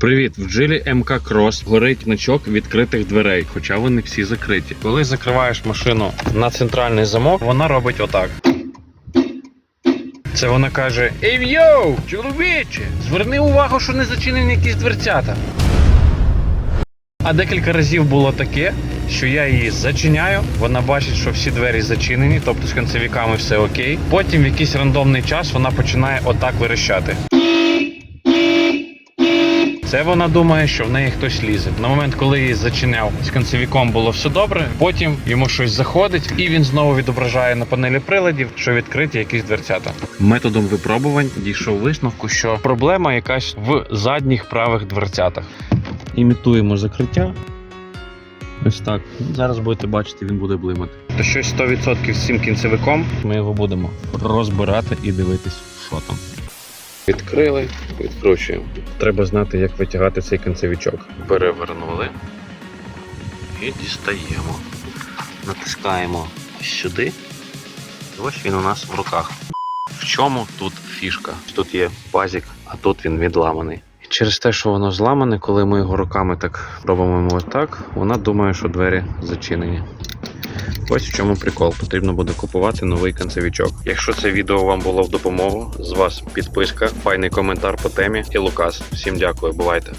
Привіт, в джилі МК Крос горить значок відкритих дверей, хоча вони всі закриті. Коли закриваєш машину на центральний замок, вона робить отак. Це вона каже: Ей йоу, чоловіче, зверни увагу, що не зачинені якісь дверцята. А декілька разів було таке, що я її зачиняю, вона бачить, що всі двері зачинені, тобто з кінцевіками все окей. Потім в якийсь рандомний час вона починає отак вирощати. Це вона думає, що в неї хтось лізе. На момент, коли її зачиняв з кінцевіком, було все добре. Потім йому щось заходить, і він знову відображає на панелі приладів, що відкриті якісь дверцята. Методом випробувань дійшов висновку, що проблема якась в задніх правих дверцятах. Імітуємо закриття. Ось так. Зараз будете бачити, він буде блимати. То щось 100% з цим кінцевиком. Ми його будемо розбирати і дивитись, що там. Відкрили, відкручуємо. Треба знати, як витягати цей кінцевичок. Перевернули і дістаємо. Натискаємо сюди. І ось він у нас в руках. В чому тут фішка? Тут є пазик, а тут він відламаний. І через те, що воно зламане, коли ми його руками так робимо так, вона думає, що двері зачинені. Ось в чому прикол. Потрібно буде купувати новий канцевічок. Якщо це відео вам було в допомогу, з вас підписка, файний коментар по темі і Лукас. Всім дякую, бувайте.